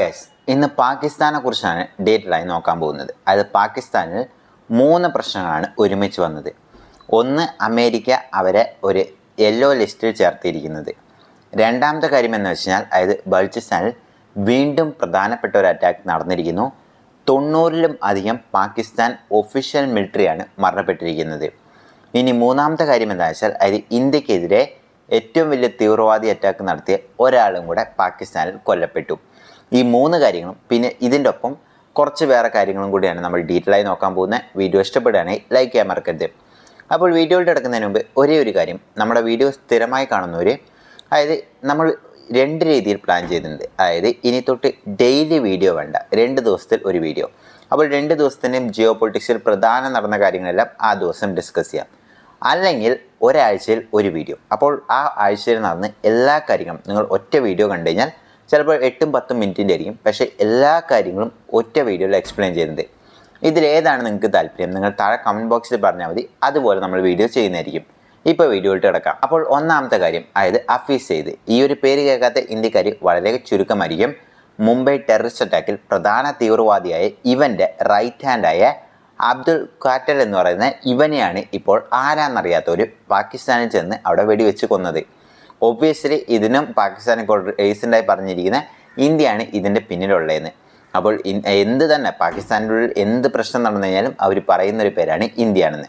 Guys ഇന്ന് പാകിസ്ഥാനെ കുറിച്ചാണ് ഡീറ്റെയിലായി നോക്കാൻ പോകുന്നത്. അത് പാകിസ്ഥാനിൽ മൂന്ന് പ്രശ്നങ്ങളാണ് ഒരുമിച്ച് വന്നത്. ഒന്ന് അമേരിക്ക അവരെ ഒരു യെല്ലോ ലിസ്റ്റിൽ ചേർത്തിരിക്കുന്നത്. രണ്ടാമത്തെ കാര്യം എന്ന് വെച്ചാൽ അതായത് ബൾച്ചിസ്ഥാനിൽ വീണ്ടും പ്രധാനപ്പെട്ട ഒരു അറ്റാക്ക് നടന്നിരിക്കുന്നു. തൊണ്ണൂറിലും അധികം പാകിസ്ഥാൻ ഒഫീഷ്യൽ മിലിറ്ററിയാണ് മരണപ്പെട്ടിരിക്കുന്നത്. ഇനി മൂന്നാമത്തെ കാര്യം എന്താ വെച്ചാൽ അതായത് ഇന്ത്യക്കെതിരെ ഏറ്റവും വലിയ തീവ്രവാദി അറ്റാക്ക് നടത്തിയ ഒരാളും കൂടെ പാകിസ്ഥാനിൽ കൊല്ലപ്പെട്ടു. ഈ മൂന്ന് കാര്യങ്ങളും പിന്നെ ഇതിന്റെ ഒപ്പം കുറച്ച് വേറെ കാര്യങ്ങളും കൂടിയാണ് നമ്മൾ ഡീറ്റെയിൽ ആയി നോക്കാൻ പോകുന്നത്. വീഡിയോ ഇഷ്ടപ്പെടുകയാണെങ്കിൽ ലൈക്ക് ചെയ്യാൻ മറക്കരുത്. അപ്പോൾ വീഡിയോയിൽ എടുക്കുന്നതിന് മുമ്പ് ഒരേ ഒരു കാര്യം നമ്മുടെ വീഡിയോ സ്ഥിരമായി കാണുന്നവർ അതായത് നമ്മൾ രണ്ട് രീതിയിൽ പ്ലാൻ ചെയ്തിട്ടുണ്ട് അതായത് ഇനി തൊട്ട് ഡെയിലി വീഡിയോ വേണ്ട രണ്ട് ദിവസത്തിൽ ഒരു വീഡിയോ അപ്പോൾ രണ്ട് ദിവസത്തിന്റെയും ജിയോ പൊളിറ്റിക്സിൽ പ്രധാനം നടന്ന കാര്യങ്ങളെല്ലാം ആ ദിവസം ഡിസ്കസ് ചെയ്യാം. അല്ലെങ്കിൽ ഒരാഴ്ചയിൽ ഒരു വീഡിയോ അപ്പോൾ ആ ആഴ്ചയിൽ നടന്ന് എല്ലാ കാര്യങ്ങളും നിങ്ങൾ ഒറ്റ വീഡിയോ കണ്ടു കഴിഞ്ഞാൽ ചിലപ്പോൾ എട്ടും പത്തും മിനിറ്റിന്റെ ആയിരിക്കും. പക്ഷേ എല്ലാ കാര്യങ്ങളും ഒറ്റ വീഡിയോയിൽ എക്സ്പ്ലെയിൻ ചെയ്യുന്നത്. ഇതിലേതാണ് നിങ്ങൾക്ക് താല്പര്യം? നിങ്ങൾ താഴെ കമന്റ് ബോക്സിൽ പറഞ്ഞാൽ മതി. അതുപോലെ നമ്മൾ വീഡിയോ ചെയ്യുന്നതായിരിക്കും. ഇപ്പോൾ വീഡിയോയിൽ കിടക്കാം. അപ്പോൾ ഒന്നാമത്തെ കാര്യം അതായത് അഫീസ് സെയ്ദ് ഈ ഒരു പേര് കേൾക്കാത്ത ഇന്ത്യക്കാർ വളരെ ചുരുക്കമായിരിക്കും. മുംബൈ ടെററിസ്റ്റ് അറ്റാക്കിൽ പ്രധാന തീവ്രവാദിയായ ഇവന്റെ റൈറ്റ് ഹാൻഡായ അബ്ദുൾ ഖാറ്റൽ എന്ന് പറയുന്ന ഇവനെയാണ് ഇപ്പോൾ ആരാന്നറിയാത്തവർ പാകിസ്ഥാനിൽ ചെന്ന് അവിടെ വെടിവെച്ച് കൊന്നത്. ഒബ്വിയസ്ലി ഇതിനും പാകിസ്ഥാനെ റീസെന്റായി പറഞ്ഞിരിക്കുന്ന. ഇന്ത്യയാണ് ഇതിന്റെ പിന്നിലുള്ളതെന്ന്. അപ്പോൾ എന്ത് തന്നെ പാകിസ്ഥാന്റെ ഉള്ളിൽ എന്ത് പ്രശ്നം നടന്നു കഴിഞ്ഞാലും അവർ പറയുന്നൊരു പേരാണ് ഇന്ത്യയാണെന്ന്.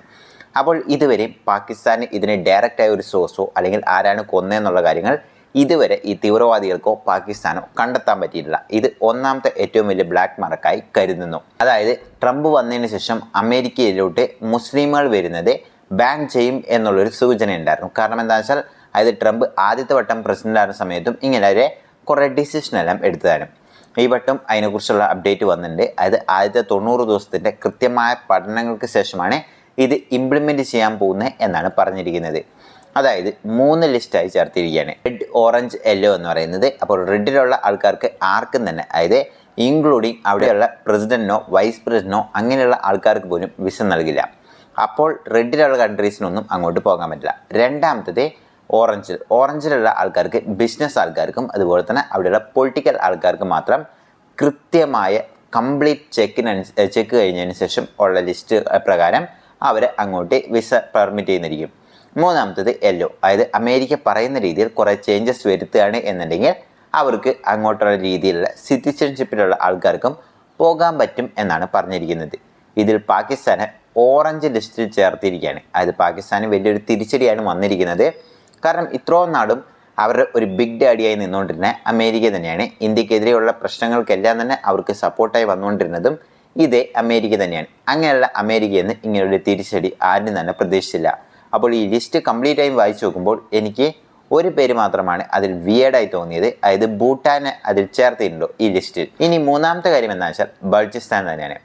അപ്പോൾ ഇതുവരെ പാകിസ്ഥാന് ഇതിന് ഡയറക്റ്റായ ഒരു സോഴ്സോ അല്ലെങ്കിൽ ആരാണ് കൊന്നതെന്നുള്ള കാര്യങ്ങൾ ഇതുവരെ ഈ തീവ്രവാദികൾക്കോ പാകിസ്ഥാനോ കണ്ടെത്താൻ പറ്റിയിട്ടില്ല. ഇത് ഒന്നാമത്തെ ഏറ്റവും വലിയ ബ്ലാക്ക് മാർക്കായി കരുതുന്നു. അതായത് ട്രംപ് വന്നതിന് ശേഷം അമേരിക്കയിലോട്ട് മുസ്ലിമുകൾ വരുന്നത് ബാൻ ചെയ്യും എന്നുള്ളൊരു സൂചന ഉണ്ടായിരുന്നു കാരണം എന്താണെന്ന് വെച്ചാൽ അതായത് ട്രംപ് ആദ്യത്തെ വട്ടം പ്രസിഡന്റ് ആയിരുന്ന സമയത്തും ഇങ്ങനെ കുറേ ഡിസിഷനെല്ലാം എടുത്തതാണ് ഈ വട്ടം അതിനെക്കുറിച്ചുള്ള അപ്ഡേറ്റ് വന്നിട്ടുണ്ട്. അതായത് ആദ്യത്തെ തൊണ്ണൂറ് ദിവസത്തിന്റെ കൃത്യമായ പഠനങ്ങൾക്ക് ശേഷമാണ് ഇത് ഇംപ്ലിമെന്റ് ചെയ്യാൻ പോകുന്നത് എന്നാണ് പറഞ്ഞിരിക്കുന്നത്. അതായത് മൂന്ന് ലിസ്റ്റായി ചേർത്തിരിക്കുകയാണ്. റെഡ് ഓറഞ്ച് യെല്ലോ എന്ന് പറയുന്നത്. അപ്പോൾ റെഡിലുള്ള ആൾക്കാർക്ക് ആർക്കും തന്നെ അതായത് ഇൻക്ലൂഡിങ് അവിടെയുള്ള പ്രസിഡന്റിനോ വൈസ് പ്രസിഡന്റിനോ അങ്ങനെയുള്ള ആൾക്കാർക്ക് പോലും വിസ നൽകില്ല. അപ്പോൾ റെഡിലുള്ള കൺട്രീസിനൊന്നും അങ്ങോട്ട് പോകാൻ പറ്റില്ല. രണ്ടാമത്തത് ഓറഞ്ചിൽ ഓറഞ്ചിലുള്ള ആൾക്കാർക്ക് ബിസിനസ് ആൾക്കാർക്കും അതുപോലെ തന്നെ അവിടെയുള്ള പൊളിറ്റിക്കൽ ആൾക്കാർക്ക് മാത്രം കൃത്യമായ കംപ്ലീറ്റ് ചെക്കിന് ചെക്ക് കഴിഞ്ഞതിന് ശേഷം ഉള്ള ലിസ്റ്റ് പ്രകാരം അവരെ അങ്ങോട്ട് വിസ പെർമിറ്റ് ചെയ്യുന്നിരിക്കും മൂന്നാമത്തത് യെല്ലോ അതായത് അമേരിക്ക പറയുന്ന രീതിയിൽ കുറേ ചേഞ്ചസ് വരുത്തുകയാണ് എന്നുണ്ടെങ്കിൽ അവർക്ക് അങ്ങോട്ടുള്ള രീതിയിലുള്ള സിറ്റിസൺഷിപ്പിലുള്ള ആൾക്കാർക്കും പോകാൻ പറ്റും എന്നാണ് പറഞ്ഞിരിക്കുന്നത്. ഇതിൽ പാകിസ്ഥാനെ ഓറഞ്ച് ലിസ്റ്റിൽ ചേർത്തിരിക്കുകയാണ്. അതായത് പാകിസ്ഥാന് വലിയൊരു തിരിച്ചടിയാണ് വന്നിരിക്കുന്നത്. കാരണം ഇത്രയും നാടും അവരുടെ ഒരു ബിഗ് ഡാഡിയായി നിന്നുകൊണ്ടിരുന്ന അമേരിക്ക തന്നെയാണ്. ഇന്ത്യക്കെതിരെയുള്ള പ്രശ്നങ്ങൾക്കെല്ലാം തന്നെ അവർക്ക് സപ്പോർട്ടായി വന്നുകൊണ്ടിരുന്നതും ഇതേ അമേരിക്ക തന്നെയാണ്. അങ്ങനെയുള്ള അമേരിക്കയിൽ നിന്ന് ഇങ്ങനെയൊരു തിരിച്ചടി ആരും തന്നെ പ്രതീക്ഷിച്ചില്ല. അപ്പോൾ ഈ ലിസ്റ്റ് കംപ്ലീറ്റ് വായിച്ചു നോക്കുമ്പോൾ എനിക്ക് ഒരു പേര് മാത്രമാണ് അതിൽ വിയേഡായി തോന്നിയത്. അതായത് ഭൂട്ടാനെ അതിൽ ചേർത്തിട്ടുണ്ടോ ഈ ലിസ്റ്റിൽ ഇനി മൂന്നാമത്തെ കാര്യം എന്താ വെച്ചാൽ ബൾച്ചിസ്ഥാൻ തന്നെയാണ്.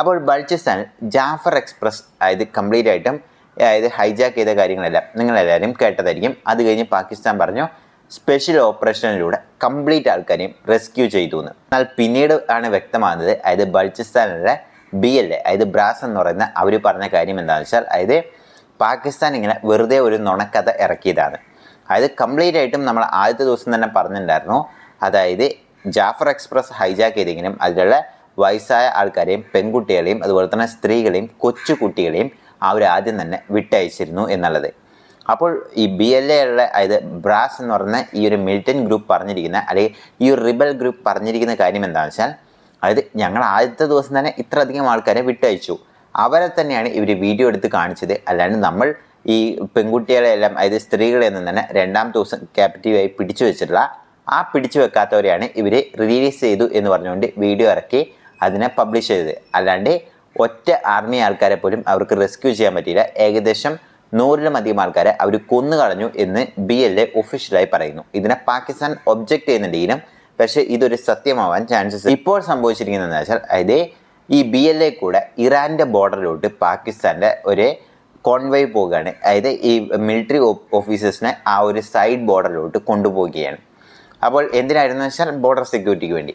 അപ്പോൾ ബൾച്ചിസ്ഥാനിൽ ജാഫർ എക്സ്പ്രസ് അതായത് കംപ്ലീറ്റ് ആയിട്ടും അതായത് ഹൈജാക്ക് ചെയ്ത കാര്യങ്ങളെല്ലാം. നിങ്ങളെല്ലാവരും കേട്ടതായിരിക്കും. അത് കഴിഞ്ഞ് പാകിസ്ഥാൻ പറഞ്ഞു സ്പെഷ്യൽ ഓപ്പറേഷനിലൂടെ കംപ്ലീറ്റ് ആൾക്കാരെയും റെസ്ക്യൂ ചെയ്തു എന്ന് എന്നാൽ പിന്നീട് ആണ് വ്യക്തമാകുന്നത് അതായത് ബൾച്ചിസ്ഥാനിലെ ബി എൽ എ അതായത് ബ്രാസ് എന്ന് പറയുന്ന അവർ പറഞ്ഞ കാര്യം എന്താണെന്ന് വെച്ചാൽ അതായത് പാകിസ്ഥാൻ ഇങ്ങനെ വെറുതെ ഒരു നുണക്കഥ ഇറക്കിയതാണ്. അതായത് കംപ്ലീറ്റ് ആയിട്ടും നമ്മൾ ആദ്യത്തെ ദിവസം തന്നെ പറഞ്ഞിട്ടുണ്ടായിരുന്നു അതായത് ജാഫർ എക്സ്പ്രസ് ഹൈജാക്ക് ചെയ്തെങ്കിലും അതിലുള്ള വയസ്സായ ആൾക്കാരെയും പെൺകുട്ടികളെയും അതുപോലെ തന്നെ സ്ത്രീകളെയും കൊച്ചു കുട്ടികളെയും അവർ ആദ്യം തന്നെ വിട്ടയച്ചിരുന്നു എന്നുള്ളത്. അപ്പോൾ ഈ ബി എൽ എ ഉള്ള അതായത് ബ്രാസ് എന്ന് പറയുന്ന ഈ ഒരു മിലിറ്റന്റ് ഗ്രൂപ്പ് പറഞ്ഞിരിക്കുന്ന അല്ലെങ്കിൽ ഈ ഒരു റിബൽ ഗ്രൂപ്പ് പറഞ്ഞിരിക്കുന്ന കാര്യം എന്താണെന്ന് വെച്ചാൽ അതായത് ഞങ്ങൾ ആദ്യത്തെ ദിവസം തന്നെ ഇത്രയധികം ആൾക്കാരെ വിട്ടയച്ചു. അവരെ തന്നെയാണ് ഇവർ വീഡിയോ എടുത്ത് കാണിച്ചത്. അല്ലാണ്ട് നമ്മൾ ഈ പെൺകുട്ടികളെ എല്ലാം അതായത് നിന്ന് തന്നെ രണ്ടാം ദിവസം ക്യാപിറ്റീവായി പിടിച്ചു വെച്ചിട്ടുള്ള ആ പിടിച്ചു വെക്കാത്തവരെയാണ് ഇവർ റിലീസ് ചെയ്തു എന്ന് പറഞ്ഞുകൊണ്ട് വീഡിയോ ഇറക്കി അതിനെ പബ്ലിഷ് ചെയ്തത്. അല്ലാണ്ട് ഒറ്റ ആർമി ആൾക്കാരെ പോലും അവർക്ക് റെസ്ക്യൂ ചെയ്യാൻ പറ്റിയില്ല. ഏകദേശം നൂറിലും അധികം ആൾക്കാരെ അവർ കൊന്നുകളഞ്ഞു എന്ന് ബി എൽ എ ഒഫീഷ്യലായി പറയുന്നു. ഇതിനെ പാകിസ്ഥാൻ ഒബ്ജക്റ്റ് ചെയ്യുന്നുണ്ടെങ്കിലും പക്ഷേ ഇതൊരു സത്യമാവാൻ ചാൻസസ് ഇപ്പോൾ സംഭവിച്ചിരിക്കുന്നതെന്ന് വെച്ചാൽ അതായത് ഈ ബി എൽ എ കൂടെ ഇറാന്റെ ബോർഡറിലോട്ട് പാകിസ്ഥാന്റെ ഒരു കോൺവേ പോവുകയാണ്. അതായത് ഈ മിലിറ്ററി ഓഫീസേഴ്സിനെ ആ ഒരു സൈഡ് ബോർഡറിലോട്ട് കൊണ്ടുപോവുകയാണ്. അപ്പോൾ എന്തിനായിരുന്നു വെച്ചാൽ ബോർഡർ സെക്യൂരിറ്റിക്ക് വേണ്ടി.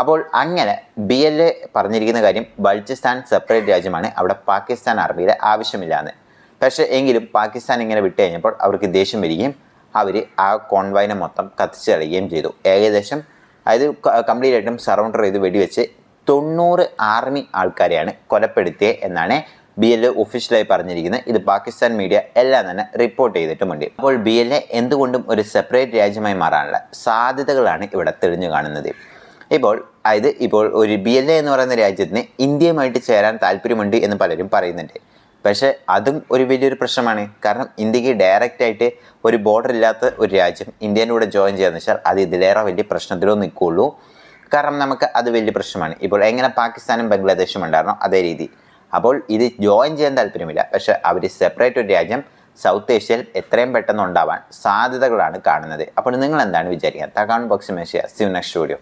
അപ്പോൾ അങ്ങനെ ബി എൽ എ പറഞ്ഞിരിക്കുന്ന കാര്യം ബൾജിസ്ഥാൻ സെപ്പറേറ്റ് രാജ്യമാണ്. അവിടെ പാകിസ്ഥാൻ ആർമിയുടെ ആവശ്യമില്ല എന്ന് പക്ഷേ എങ്കിലും പാകിസ്ഥാൻ ഇങ്ങനെ വിട്ടുകഴിഞ്ഞപ്പോൾ അവർക്ക് ദേഷ്യം വരികയും അവർ ആ കോൺവൈനെ മൊത്തം കത്തിച്ച് കളയുകയും ചെയ്തു. ഏകദേശം അതായത് കംപ്ലീറ്റ് ആയിട്ടും സറൗണ്ടർ ചെയ്ത് വെടിവെച്ച് തൊണ്ണൂറ് ആർമി ആൾക്കാരെയാണ് കൊലപ്പെടുത്തിയത് എന്നാണ് ബി എൽ എ ഒഫീഷ്യലായി പറഞ്ഞിരിക്കുന്നത്. ഇത് പാകിസ്ഥാൻ മീഡിയ എല്ലാം തന്നെ റിപ്പോർട്ട് ചെയ്തിട്ടുമുണ്ട് അപ്പോൾ ബി എൽ എ എന്തുകൊണ്ടും ഒരു സെപ്പറേറ്റ് രാജ്യമായി മാറാനുള്ള സാധ്യതകളാണ് ഇവിടെ തെളിഞ്ഞു കാണുന്നത്. ഇപ്പോൾ അതായത് ഇപ്പോൾ ഒരു ബി എൽ എ എന്ന് പറയുന്ന രാജ്യത്തിന് ഇന്ത്യയുമായിട്ട് ചേരാൻ താല്പര്യമുണ്ട് എന്ന് പലരും പറയുന്നുണ്ട്. പക്ഷേ അതും ഒരു വലിയൊരു പ്രശ്നമാണ്. കാരണം ഇന്ത്യയ്ക്ക് ഡയറക്റ്റ് ആയിട്ട് ഒരു ബോർഡർ ഇല്ലാത്ത ഒരു രാജ്യം ഇന്ത്യന്റെ കൂടെ ജോയിൻ ചെയ്യാന്ന് വെച്ചാൽ അത് ഇതിലേറെ വലിയ പ്രശ്നത്തിലോ നിൽക്കുള്ളൂ കാരണം നമുക്ക് അത് വലിയ പ്രശ്നമാണ്. ഇപ്പോൾ എങ്ങനെ പാകിസ്ഥാനും ബംഗ്ലാദേശും ഉണ്ടായിരുന്നോ അതേ രീതി. അപ്പോൾ ഇത് ജോയിൻ ചെയ്യാൻ താല്പര്യമില്ല. പക്ഷേ അവർ സെപ്പറേറ്റ് ഒരു രാജ്യം സൗത്ത് ഏഷ്യയിൽ എത്രയും പെട്ടെന്ന് ഉണ്ടാവാൻ സാധ്യതകളാണ് കാണുന്നത്. അപ്പോൾ നിങ്ങൾ എന്താണ് വിചാരിക്കുക? താ ബോക്സ് സിവ് നെക്സ്റ്റ് വീഡിയോ